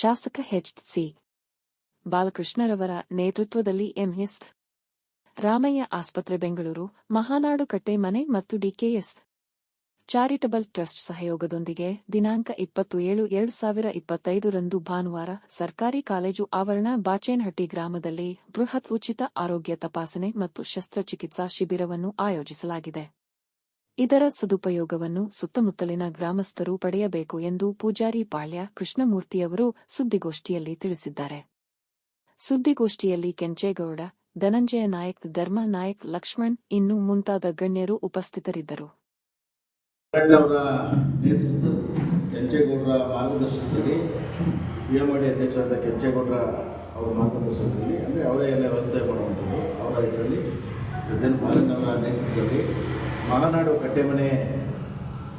ಶಾಸಕ H C ಬಾಲಕೃಷ್ಣರವರ ನೇತೃತ್ವದಲ್ಲಿ MS Ramaiah ಆಸ್ಪತ್ರೆ, ಬೆಂಗಳೂರು, ಮಹಾನಾಡು ಕಟ್ಟೆ ಮನೆ ಮತ್ತು ಡಿಕೆಎಸ್ ಚಾರಿಟಬಲ್ ಟ್ರಸ್ಟ್ ಸಹಯೋಗದೊಂದಿಗೆ ದಿನಾಂಕ ಇಪ್ಪತ್ತು ಏಳು ಎರಡು ಸಾವಿರ ಇಪ್ಪತ್ತೈದರಂದು ಭಾನುವಾರ ಸರ್ಕಾರಿ ಕಾಲೇಜು ಆವರಣ ಬಾಚೇನಹಟ್ಟಿ ಗ್ರಾಮದಲ್ಲಿ ಬೃಹತ್ ಉಚಿತ ಆರೋಗ್ಯ ತಪಾಸಣೆ ಮತ್ತು ಶಸ್ತ್ರಚಿಕಿತ್ಸಾ ಶಿಬಿರವನ್ನು ಆಯೋಜಿಸಲಾಗಿದೆ. ಇದರ ಸದುಪಯೋಗವನ್ನು ಸುತ್ತಮುತ್ತಲಿನ ಗ್ರಾಮಸ್ಥರು ಪಡೆಯಬೇಕು ಎಂದು ಪೂಜಾರಿ ಪಾಳ್ಯ ಕೃಷ್ಣಮೂರ್ತಿಯವರು ಸುದ್ದಿಗೋಷ್ಠಿಯಲ್ಲಿ ತಿಳಿಸಿದ್ದಾರೆ. ಸುದ್ದಿಗೋಷ್ಠಿಯಲ್ಲಿ ಕೆಂಚೇಗೌಡ, ಧನಂಜಯ ನಾಯಕ್, ಧರ್ಮ ನಾಯಕ್, ಲಕ್ಷ್ಮಣ್ ಇನ್ನು ಮುಂತಾದ ಗಣ್ಯರು ಉಪಸ್ಥಿತರಿದ್ದರು. ಕೆಂಚೇಗೌಡರ ಮಾರ್ಗದರ್ಶನದಲ್ಲಿ ಅವರೇ ಎಲ್ಲ ವ್ಯವಸ್ಥೆ ಮಾಡುವಂಥದ್ದು ಅವರ ಇದರಲ್ಲಿ ಮಹಾನಾಡು ಕಟ್ಟೆಮನೆ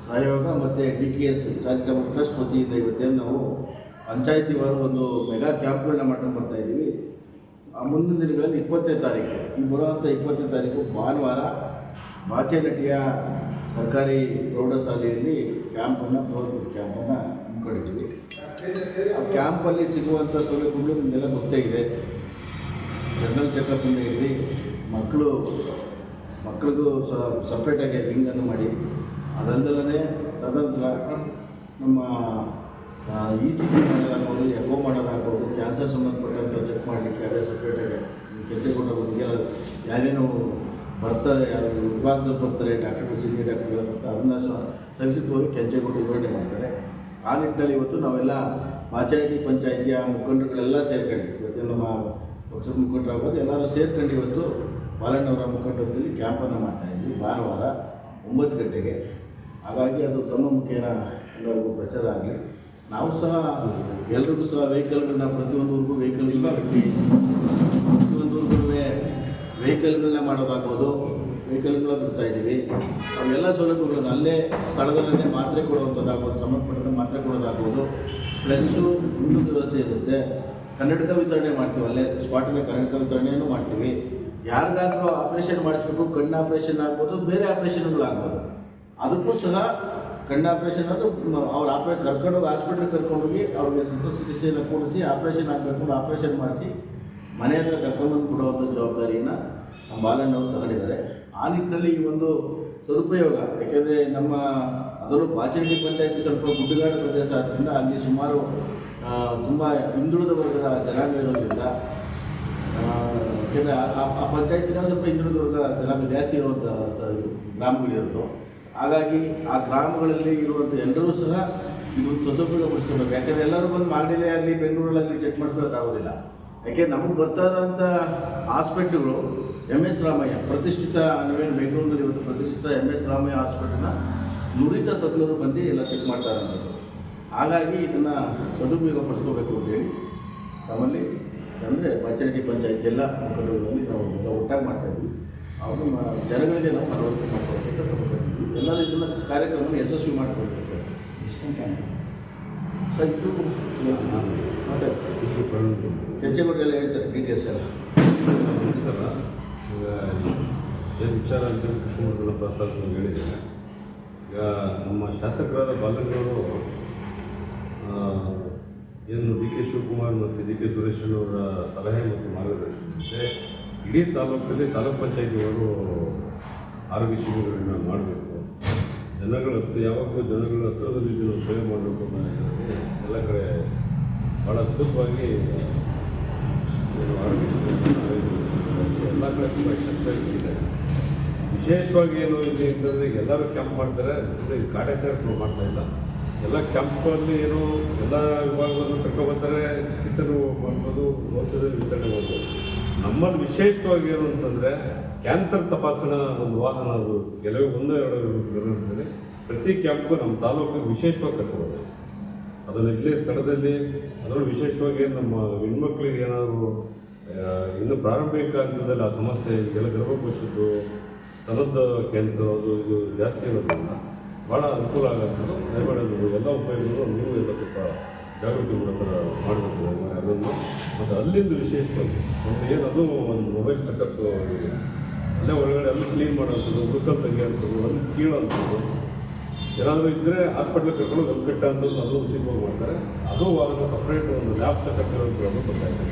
ಸಹಯೋಗ ಮತ್ತು ಡಿ ಟಿ ಎಸ್ ಕಾರ್ಯಕ್ರಮ ಟ್ರಸ್ಟ್ ವತಿಯಿಂದ ಇವತ್ತೇನು ನಾವು ಪಂಚಾಯತಿ ವಾರ ಒಂದು ಮೆಗಾ ಕ್ಯಾಂಪ್ಗಳನ್ನ ಮಾಡ್ಕೊಂಡು ಬರ್ತಾ ಇದ್ದೀವಿ. ಆ ಮುಂದಿನ ದಿನಗಳಲ್ಲಿ ಇಪ್ಪತ್ತನೇ ತಾರೀಕು, ಈ ಬರುವಂಥ ಇಪ್ಪತ್ತನೇ ತಾರೀಕು ಭಾನುವಾರ ಬಾಚೇನಟ್ಟಿಯ ಸರ್ಕಾರಿ ಪ್ರೌಢಶಾಲೆಯಲ್ಲಿ ಕ್ಯಾಂಪನ್ನು ಪ್ರೌಢ ಕ್ಯಾಂಪನ್ನು ಹಮ್ಮಿಕೊಂಡಿದ್ದೀವಿ. ಆ ಕ್ಯಾಂಪಲ್ಲಿ ಸಿಗುವಂಥ ಸೌಲಭ್ಯಗಳು ನಿಮಗೆಲ್ಲ ಗೊತ್ತೇ ಇದೆ. ಜನರಲ್ ಚೆಕಪ್ನಿಂದ ಹಿಡಿದು ಮಕ್ಕಳು ಮಕ್ಕಳಿಗೂ ಸಪ್ರೇಟಾಗಿ ರಿಂಗನ್ನು ಮಾಡಿ. ಅದಲ್ಲದೆ ತದನಂತರ ನಮ್ಮ ಇ ಸಿ ಜಿ ಮಾಡೋದಾಗ್ಬೋದು ಎಕೋ ಮಾಡೋದಾಗ್ಬೋದು ಕ್ಯಾನ್ಸರ್ ಸಂಬಂಧಪಟ್ಟಂಥ ಚೆಕ್ ಮಾಡಲಿಕ್ಕೆ ಅದೇ ಸಪ್ರೇಟಾಗಿ ಕೊಟ್ಟೋಗ್ಬೋದು ಈಗ ಯಾರೇನು ಬರ್ತಾರೆ, ಯಾರು ವಿಭಾಗದಲ್ಲಿ ಬರ್ತಾರೆ ಡಾಕ್ಟರ್ ಸೀನಿಯರ್ ಡಾಕ್ಟರ್ಗಳು ಬರ್ತಾರೆ, ಅದನ್ನ ಸಂಕ್ಷಿಪ್ತವಾಗಿ ಕೆಂಚೆ ಕೊಟ್ಟು ವಿವರಣೆ ಮಾಡ್ತಾರೆ. ಆ ನಿಟ್ಟಿನಲ್ಲಿ ಇವತ್ತು ನಾವೆಲ್ಲ ಪಂಚಾಯಿತಿ ಪಂಚಾಯಿತಿಯ ಮುಖಂಡರುಗಳೆಲ್ಲ ಸೇರ್ಕೊಂಡು ಇವತ್ತು ನಮ್ಮ ಪಕ್ಷದ ಮುಖಂಡರಾಗ್ಬೋದು, ಎಲ್ಲರೂ ಸೇರ್ಕೊಂಡು ಇವತ್ತು ಬಾಲಣ್ಣವರ ಮುಖಂಡದಲ್ಲಿ ಕ್ಯಾಂಪನ್ನು ಮಾಡ್ತಾ ಇದ್ವಿ. ಭಾನುವಾರ ಒಂಬತ್ತು ಗಂಟೆಗೆ. ಹಾಗಾಗಿ ಅದು ತಮ್ಮ ಮುಖೇನ ಎಲ್ಲರಿಗೂ ಪ್ರಚಾರ ಆಗಲಿ. ನಾವು ಸಹ ಎಲ್ರಿಗೂ ಸಹ ವೆಹಿಕಲ್ಗಳನ್ನ ಪ್ರತಿಯೊಂದು ಊರಿಗೂ ವೆಹಿಕಲ್ ಇಲ್ಲ ಪ್ರತಿಯೊಂದು ಊರಿಗೂ ವೆಹಿಕಲ್ಗಳನ್ನ ಮಾಡೋದಾಗ್ಬೋದು ವೆಹಿಕಲ್ಗಳ ಬಿಡ್ತಾ ಇದ್ದೀವಿ. ಅವೆಲ್ಲ ಸೌಲಭ್ಯಗಳನ್ನು ಅಲ್ಲೇ ಸ್ಥಳದಲ್ಲೇ ಮಾತ್ರೆ ಕೊಡುವಂಥದ್ದಾಗ್ಬೋದು ಸಂಬಂಧಪಟ್ಟಂತೆ ಮಾತ್ರೆ ಕೊಡೋದಾಗ್ಬೋದು. ಪ್ಲಸ್ಸು ಊಟದ ವ್ಯವಸ್ಥೆ ಇರುತ್ತೆ. ಕನ್ನಡಕ ವಿತರಣೆ ಮಾಡ್ತೀವಿ ಅಲ್ಲೇ ಸ್ಪಾಟಲ್ಲೇ ಕನ್ನಡಕ ವಿತರಣೆಯನ್ನು ಮಾಡ್ತೀವಿ. ಯಾರಿಗಾದ್ರೂ ಆಪ್ರೇಷನ್ ಮಾಡಿಸ್ಬೇಕು, ಕಣ್ಣು ಆಪ್ರೇಷನ್ ಆಗ್ಬೋದು, ಬೇರೆ ಆಪ್ರೇಷನ್ಗಳಾಗ್ಬೋದು ಅದಕ್ಕೂ ಸಹ ಕಣ್ಣು ಆಪ್ರೇಷನ್ ಅದು ಅವ್ರು ಆಪ್ರೇ ಕರ್ಕೊಂಡೋಗಿ ಹಾಸ್ಪಿಟ್ಲಿಗೆ ಕರ್ಕೊಂಡೋಗಿ ಅವ್ರಿಗೆ ಶಸ್ತ್ರಚಿಕಿತ್ಸೆಯನ್ನು ಕೊಡಿಸಿ ಆಪ್ರೇಷನ್ ಆಗಬೇಕು ಆಪ್ರೇಷನ್ ಮಾಡಿಸಿ, ಮನೆ ಹತ್ರ ಕರ್ಕೊಂಡ್ಬಂದು ಕೊಡುವಂಥ ಜವಾಬ್ದಾರಿಯನ್ನು ಬಾಲಣ್ಣವರು ತಗೊಂಡಿದ್ದಾರೆ. ಆ ನಿಟ್ಟಿನಲ್ಲಿ ಈ ಒಂದು ಸದುಪಯೋಗ, ಯಾಕೆಂದರೆ ನಮ್ಮ ಅದರಲ್ಲೂ ಬಾಚರಡಿ ಪಂಚಾಯತಿ ಸ್ವಲ್ಪ ಗುಡ್ಡಗಾಡು ಪ್ರದೇಶ ಆದ್ದರಿಂದ ಅಲ್ಲಿ ಸುಮಾರು ತುಂಬ ಹಿಂದುಳಿದ ವರ್ಗದ ಜನಾಂಗ ಇರೋದ್ರಿಂದ ಯಾಕೆಂದರೆ ಆ ಪಂಚಾಯತಿನ ಸ್ವಲ್ಪ ಹಿಂದುಳಿದ ಜನಾಂಗ ಜಾಸ್ತಿ ಇರುವಂಥ ಗ್ರಾಮಗಳಿರೋದು. ಹಾಗಾಗಿ ಆ ಗ್ರಾಮಗಳಲ್ಲಿ ಇರುವಂಥ ಎಲ್ಲರೂ ಸಹ ಇದು ಸದುಪಯೋಗ ಪಡಿಸ್ಕೊಬೇಕು ಯಾಕಂದರೆ ಎಲ್ಲರೂ ಬಂದು ಮಾಗಡಿಲೇ ಆಗಲಿ ಬೆಂಗಳೂರಲ್ಲಿ ಚೆಕ್ ಮಾಡಿಸ್ಕೊಳ್ಳೋಕ್ಕಾಗೋದಿಲ್ಲ ಯಾಕೆ ನಮಗೆ ಬರ್ತಾ ಇರೋಂಥ ಹಾಸ್ಪಿಟ್ಲ್ಗಳು ಎಂ ಎಸ್ ರಾಮಯ್ಯ, ಪ್ರತಿಷ್ಠಿತ ನಾವೇನು ಬೆಂಗಳೂರಿನಲ್ಲಿ ಇವತ್ತು ಪ್ರತಿಷ್ಠಿತ ಎಂ ಎಸ್ ರಾಮಯ್ಯ ಹಾಸ್ಪಿಟ್ಲನ್ನ ನುರಿತ ತಜ್ಞರು ಬಂದು ಎಲ್ಲ ಚೆಕ್ ಮಾಡ್ತಾ ಇರೋಂಥದ್ದು ಹಾಗಾಗಿ ಇದನ್ನು ಸದುಪಯೋಗ ಪಡಿಸ್ಕೋಬೇಕು ಅಂತೇಳಿ ನಮ್ಮಲ್ಲಿ ಅಂದರೆ ಪಂಚಾಯತಿ ಪಂಚಾಯತಿ ಎಲ್ಲ ಮುಖಂಡರುಗಳಲ್ಲಿ ನಾವು ಎಲ್ಲ ಒಟ್ಟಾಗಿ ಮಾಡ್ತಾ ಇದ್ವಿ. ಅವರು ಜನಗಳಿಗೆ ನಾವು ಮನವರಿಕೆ ಮಾಡ್ಕೊಳ್ಬೇಕು ಎಲ್ಲ ಇದನ್ನ ಕಾರ್ಯಕ್ರಮವನ್ನು ಯಶಸ್ವಿ ಮಾಡಿಕೊಳ್ಬೇಕು. ಸರ್ ಇದು ಮತ್ತೆ ಕೆಂಚೇಗೌಡ ಎಲ್ಲ ಹೇಳ್ತಾರೆ ಡೀಟೇಲ್ಸ್ ಎಲ್ಲ. ನಮಸ್ಕಾರ. ಈಗ ಏನು ವಿಚಾರ ಅಂತ ಕೃಷ್ಣಮೂರ್ತಿಗಳ ಪ್ರಸ್ತಾಪ ಹೇಳಿದ್ದಾರೆ ಈಗ ನಮ್ಮ ಶಾಸಕರಾದ ಬಾಲಕರು ಏನು ಡಿ ಕೆ ಶಿವಕುಮಾರ್ ಮತ್ತು ಡಿ ಕೆ ಸುರೇಶನವರ ಸಲಹೆ ಮತ್ತು ಮಾರ್ಗದರ್ಶನದಂತೆ ಇಡೀ ತಾಲೂಕಲ್ಲಿ ತಾಲೂಕ್ ಪಂಚಾಯತಿಯವರು ಆರೋಗ್ಯ ಶಿಬಿರಗಳನ್ನ ಮಾಡಬೇಕು. ಜನಗಳ ಹತ್ರ, ಯಾವಾಗಲೂ ಜನಗಳ ಹತ್ರದಲ್ಲಿ ನಾವು ಸೇವೆ ಮಾಡಬೇಕು ನಿಟ್ಟಿನಲ್ಲಿ ಎಲ್ಲ ಕಡೆ ಭಾಳ ಅದ್ಭುತವಾಗಿ ಆರೋಗ್ಯ ಶಿಬಿರಗಳನ್ನು ಎಲ್ಲ ಕಡೆ ತುಂಬ ಯಶಸ್ವಿಯಾಗಿದೆ. ವಿಶೇಷವಾಗಿ ಏನು ಇದೆ ಅಂತಂದರೆ ಎಲ್ಲರೂ ಕ್ಯಾಂಪ್ ಮಾಡ್ತಾರೆ. ಅಂದರೆ ಕಾರ್ಯಾಚರಣೆ ಮಾಡ್ತಾ ಇಲ್ಲ. ಎಲ್ಲ ಕ್ಯಾಂಪಲ್ಲಿ ಏನು ಎಲ್ಲ ವಿಭಾಗವನ್ನು ಕರ್ಕೊಬರ್ತಾರೆ ಚಿಕಿತ್ಸೆ ಮಾಡ್ಬೋದು ಔಷಧ ವಿತರಣೆ ಮಾಡ್ಬೋದು. ನಮ್ಮಲ್ಲಿ ವಿಶೇಷವಾಗಿ ಏನು ಅಂತಂದರೆ ಕ್ಯಾನ್ಸರ್ ತಪಾಸಣಾ ಒಂದು ವಾಹನ ಅದು ಕೆಲವೇ ಒಂದು ಎರಡು ಇರ್ತದೆ ಪ್ರತಿ ಕ್ಯಾಂಪ್ಗೂ ನಮ್ಮ ತಾಲೂಕಿಗೆ ವಿಶೇಷವಾಗಿ ಕರ್ಕೊಬೋದು. ಅದನ್ನು ಇಲ್ಲೇ ಸ್ಥಳದಲ್ಲಿ ಅದರಲ್ಲಿ ವಿಶೇಷವಾಗಿ ನಮ್ಮ ಹೆಣ್ಮಕ್ಳಿಗೆ ಏನಾದರೂ ಇನ್ನು ಪ್ರಾರಂಭಿಕ ಹಂತದಲ್ಲಿ ಆ ಸಮಸ್ಯೆ ಈಗೆಲ್ಲ ಗರ್ಭಕೋಶದ್ದು ಸ್ತನದ ಕ್ಯಾನ್ಸರ್ ಅದು ಇದು ಜಾಸ್ತಿ ಇರೋದ್ರಿಂದ ಭಾಳ ಅನುಕೂಲ ಆಗೋದು ಉಪಯೋಗಗಳು ನೀವು ಎಲ್ಲ ಸ್ವಲ್ಪ ಜಾಗೃತಿ ಥರ ಮಾಡಬೇಕು ಅದನ್ನು. ಮತ್ತು ಅಲ್ಲಿಂದ ವಿಶೇಷವಾಗಿ ಒಂದು ಏನದು ಒಂದು ಮೊಬೈಲ್ ಸೆಟಪ್ ಅಲ್ಲೇ ಒಳಗಡೆ ಅಲ್ಲಿ ಕ್ಲೀನ್ ಮಾಡೋಂಥದ್ದು ಹುಡುಕಲ್ ತೆಗಿಯೋಂಥದ್ದು ಅಲ್ಲಿ ಕೀಳೋಂಥದ್ದು ಏನಾದರೂ ಇದ್ದರೆ ಹಾಸ್ಪಿಟ್ಲಿಗೆ ಕರ್ಕೊಂಡು ಒಂದು ಕಟ್ಟ ಅಂತ ಅದು ಉಚಿತವಾಗಿ ಮಾಡ್ತಾರೆ. ಅದು ಅದನ್ನು ಸಪ್ರೇಟ್ ಒಂದು ಲ್ಯಾಬ್ ಸೆಟಪ್ ಇರೋದು ಗೊತ್ತಾಯಿತು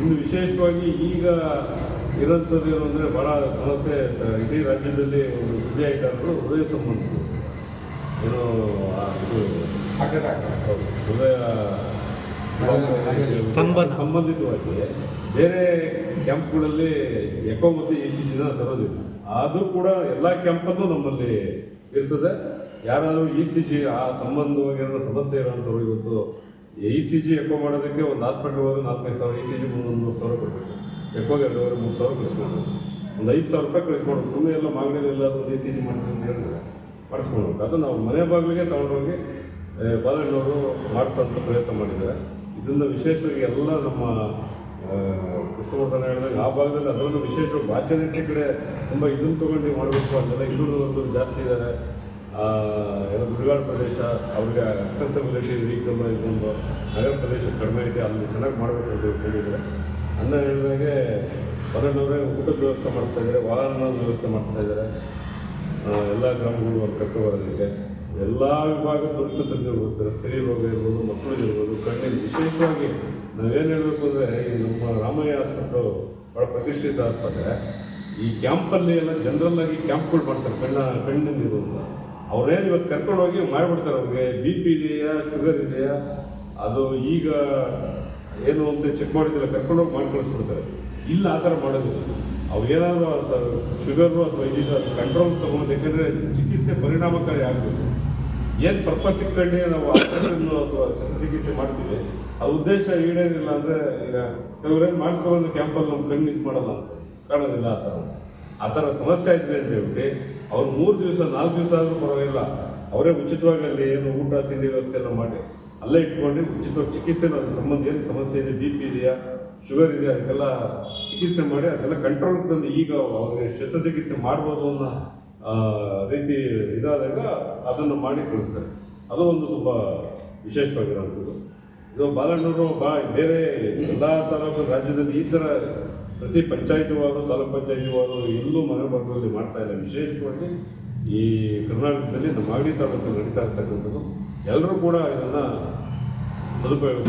ಇನ್ನು ವಿಶೇಷವಾಗಿ ಈಗ ಇರೋಂಥದ್ದು ಏನು ಅಂದರೆ ಭಾಳ ಸಮಸ್ಯೆ, ಇಡೀ ರಾಜ್ಯದಲ್ಲಿ ಒಂದು ಸುದ್ದಿ ಆಯ್ತಾದ್ರು ಹೃದಯ ಸಂಬಂಧ. ಏನು ಆ, ಇದು. ಹೌದು, ಹೃದಯ ಸ್ತಂಭನ. ಸಂಬಂಧಿತವಾಗಿ ಬೇರೆ ಕ್ಯಾಂಪ್ಗಳಲ್ಲಿ ಎಕೋ ಮತ್ತು ಎ ಸಿ ಜಿನ ತರೋದಿಲ್ಲ. ಅದು ಕೂಡ ಎಲ್ಲ ಕ್ಯಾಂಪಲ್ಲೂ ನಮ್ಮಲ್ಲಿ ಇರ್ತದೆ. ಯಾರಾದರೂ ಇ ಸಿ ಜಿ ಆ ಸಂಬಂಧವಾಗಿ ಏನಾದ್ರು ಸಮಸ್ಯೆ ಇರೋಂಥವ್ರು ಇವತ್ತು ಎ ಸಿ ಜಿ ಎಕೋ ಮಾಡೋದಕ್ಕೆ ಒಂದು ಹಾಸ್ಪಿಟ್ಲ್ ಹೋಗಿ ನಾಲ್ಕೈದು ಸಾವಿರ ಇ ಸಿ ಜಿ ಮೂರು ಮೂರು ಸಾವಿರ ಕೊಡಬೇಕು. ಎಕೋಗೆ ಎರಡೂವರೆ ಮೂರು ಸಾವಿರ ಕಳಿಸ್ಕೊಡ್ಬೇಕು. ಒಂದು ಐದು ಸಾವಿರ ರೂಪಾಯಿ ಕಳಿಸ್ಕೊಡ್ಬೇಕು. ಮಾಡಬೇಕು ಸುಮ್ಮನೆ ಎಲ್ಲ ಮಾಗಡಿಯಲ್ಲಿ ಎಲ್ಲ ಇ ಸಿ ಜಿ ಮಾಡ್ತೀನಿ ಅಂತ ಹೇಳಿದ್ರೆ ಮಾಡಿಸ್ಕೊಳ್ಬೇಕು ಅದು ನಾವು ಮನೆ ಬಾಗಿಲಿಗೆ ತಗೊಂಡೋಗಿ ಬಾಲಣ್ಣವರು ಮಾಡಿಸೋಂಥ ಪ್ರಯತ್ನ ಮಾಡಿದ್ದಾರೆ. ಇದನ್ನು ವಿಶೇಷವಾಗಿ ಎಲ್ಲ ನಮ್ಮ ಕೃಷ್ಣವರ್ಧನ ಹೇಳಿದಾಗ ಆ ಭಾಗದಲ್ಲಿ ಅದರಲ್ಲೂ ವಿಶೇಷವಾಗಿ ವಾಚನಟ್ಟಿ ಕಡೆ ತುಂಬ ಇದನ್ನು ತೊಗೊಂಡು ಮಾಡಬೇಕು ಅಂತೆಲ್ಲ ಇನ್ನೂರು ಜಾಸ್ತಿ ಇದ್ದಾರೆ. ಏನೋ ಬಿರುಗಾಡು ಪ್ರದೇಶ, ಅವ್ರಿಗೆ ಅಕ್ಸೆಸಿಬಿಲಿಟಿ ವೀಕಲ್ಲ ಇದೊಂದು ನಗರ ಪ್ರದೇಶ ಕಡಿಮೆ ಇದೆ, ಅಲ್ಲಿ ಚೆನ್ನಾಗಿ ಮಾಡಬೇಕು ಅಂತ ಹೇಳಿದರೆ ಅನ್ನ ಹೇಳಿದಾಗೆ ಬರಣ್ಣವರೇ ಊಟದ ವ್ಯವಸ್ಥೆ ಮಾಡ್ತಾ ಇದ್ದಾರೆ ವಾಹನ ವ್ಯವಸ್ಥೆ ಮಾಡ್ತಾ ಇದ್ದಾರೆ. ಎಲ್ಲ ಗ್ರಾಮಗಳು ಅವ್ರು ಕರ್ಕೊಂಡು ಬರೋದಕ್ಕೆ ಎಲ್ಲ ವಿಭಾಗದ ಸ್ತ್ರೀ ರೋಗ ಇರ್ಬೋದು, ಮಕ್ಕಳು ಇರ್ಬೋದು ಕಣ್ಣಿನ ವಿಶೇಷವಾಗಿ ನಾವೇನು ಹೇಳಬೇಕು ಅಂದರೆ, ಈ ನಮ್ಮ ರಾಮಯ್ಯ ಆಸ್ಪತ್ರೆ ಭಾಳ ಪ್ರತಿಷ್ಠಿತ ಆಸ್ಪತ್ರೆ. ಈ ಕ್ಯಾಂಪಲ್ಲಿ ಎಲ್ಲ ಜನರಲ್ ಆಗಿ ಕ್ಯಾಂಪ್ಗಳು ಮಾಡ್ತಾರೆ, ಕಣ್ಣ, ಕಣ್ಣಿಂದ ಇರೋದನ್ನ ಅವ್ರೇನು ಇವತ್ತು ಕರ್ಕೊಂಡು ಹೋಗಿ ಮಾಡಿಬಿಡ್ತಾರೆ ಅವ್ರಿಗೆ. ಬಿ ಪಿ ಇದೆಯಾ ಶುಗರ್ ಇದೆಯಾ? ಅದು ಈಗ ಏನು ಅಂತ ಚೆಕ್ ಮಾಡಿದ್ದಿಲ್ಲ ಕರ್ಕೊಂಡು ಹೋಗಿ ಮಾಡಿ ಕಳಿಸ್ಬಿಡ್ತಾರೆ ಇಲ್ಲ, ಆ ಥರ ಮಾಡೋದು. ಅವು ಏನಾದರೂ ಶುಗರು ಅಥವಾ ಇದಿದೆ ಕಂಟ್ರೋಲ್ ತಗೊಂಡು ಯಾಕಂದರೆ ಚಿಕಿತ್ಸೆ ಪರಿಣಾಮಕಾರಿ ಆಗಬೇಕು. ಏನು ಪರ್ಪಸ್ ಇಟ್ಕೊಂಡೆ ನಾವು ಆಪರೇಷನ್ ಅಥವಾ ಚಿಕಿತ್ಸೆ ಮಾಡ್ತೀವಿ, ಆ ಉದ್ದೇಶ ಈಡೇನಿಲ್ಲ ಅಂದರೆ ಈಗ ಕೆಲವ್ರೇನು ಮಾಡಿಸ್ಕೊಂಡು ಕ್ಯಾಂಪಲ್ಲಿ ನಮ್ಮ ಕಣ್ಣು ಇದು ಮಾಡಲ್ಲ. ಕಾಣೋದಿಲ್ಲ ಆ ಥರ. ಆ ಥರ ಸಮಸ್ಯೆ ಆಯ್ತದೆ ಅಂತ ಹೇಳ್ಬಿಟ್ಟು, ಅವ್ರು ಮೂರು ದಿವಸ, ನಾಲ್ಕು ದಿವಸ ಆದರೂ ಪರವಾಗಿಲ್ಲ. ಅವರೇ ಉಚಿತವಾಗಿ ಅಲ್ಲಿ ಏನು ಊಟ, ತಿಂಡಿ ವ್ಯವಸ್ಥೆ ಎಲ್ಲ ಮಾಡಿ, ಅಲ್ಲೇ ಇಟ್ಕೊಂಡು ಉಚಿತವಾಗಿ ಚಿಕಿತ್ಸೆ ಸಂಬಂಧ, ಏನು ಸಮಸ್ಯೆ ಇದೆ ಬಿ ಪಿ ಇದೆಯಾ? ಶುಗರ್ ಇದೆ, ಅದಕ್ಕೆಲ್ಲ ಚಿಕಿತ್ಸೆ ಮಾಡಿ, ಅದೆಲ್ಲ ಕಂಟ್ರೋಲ್ ತಂದು ಈಗ ಅವ್ರಿಗೆ ಶಸ್ತ್ರಚಿಕಿತ್ಸೆ ಮಾಡ್ಬೋದು ಅನ್ನೋ ರೀತಿ ಇದಾದಾಗ ಅದನ್ನು ಮಾಡಿ ಕಳಿಸ್ತಾರೆ. ಅದು ಒಂದು ತುಂಬ ವಿಶೇಷವಾಗಿರೋವಂಥದ್ದು. ಇದು ಬಾಲಣ್ಣವರು ಬಾ, ಬೇರೆ ಎಲ್ಲ ತಾಲೂಕು ರಾಜ್ಯದಲ್ಲಿ ಈ ಥರ ಪ್ರತಿ ಪಂಚಾಯತಿವಾರು ತಾಲೂಕು ಪಂಚಾಯತಿವಾರು ಎಲ್ಲೂ ಮನೆ ಭಾಗದಲ್ಲಿ ಮಾಡ್ತಾ ಇಲ್ಲ. ವಿಶೇಷವಾಗಿ ಈ ಕರ್ನಾಟಕದಲ್ಲಿ ನಮ್ಮ ಮಾಗಡಿ ತಾಲೂಕಲ್ಲಿ ನಡೀತಾ ಇರ್ತಕ್ಕಂಥದ್ದು. ಎಲ್ಲರೂ ಕೂಡ ಇದನ್ನು ಸದುಪಯೋಗ